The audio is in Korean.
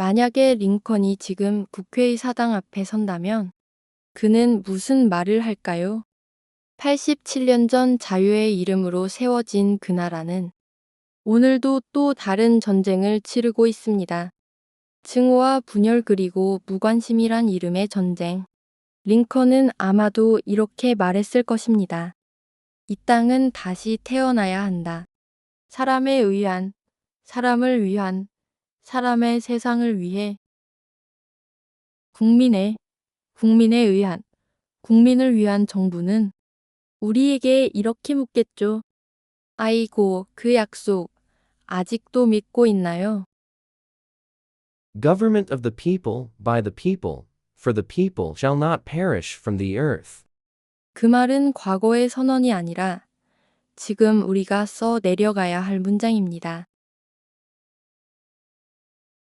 만약에 링컨이 지금 국회의 사당 앞에 선다면 그는 무슨 말을 할까요? 87년 전 자유의 이름으로 세워진 그 나라는 오늘도 또 다른 전쟁을 치르고 있습니다. 증오와 분열 그리고 무관심이란 이름의 전쟁. 링컨은 아마도 이렇게 말했을 것입니다. 이 땅은 다시 태어나야 한다. 사람에 의한, 사람을 위한, 사람의 세상을 위해. 국민의, 국민에 의한, 국민을 위한 정부는 우리에게 이렇게 묻겠죠. 아이고, 그 약속, 아직도 믿고 있나요? Government of the people, by the people, for the people shall not perish from the earth. 그 말은 과거의 선언이 아니라 지금 우리가 써 내려가야 할 문장입니다.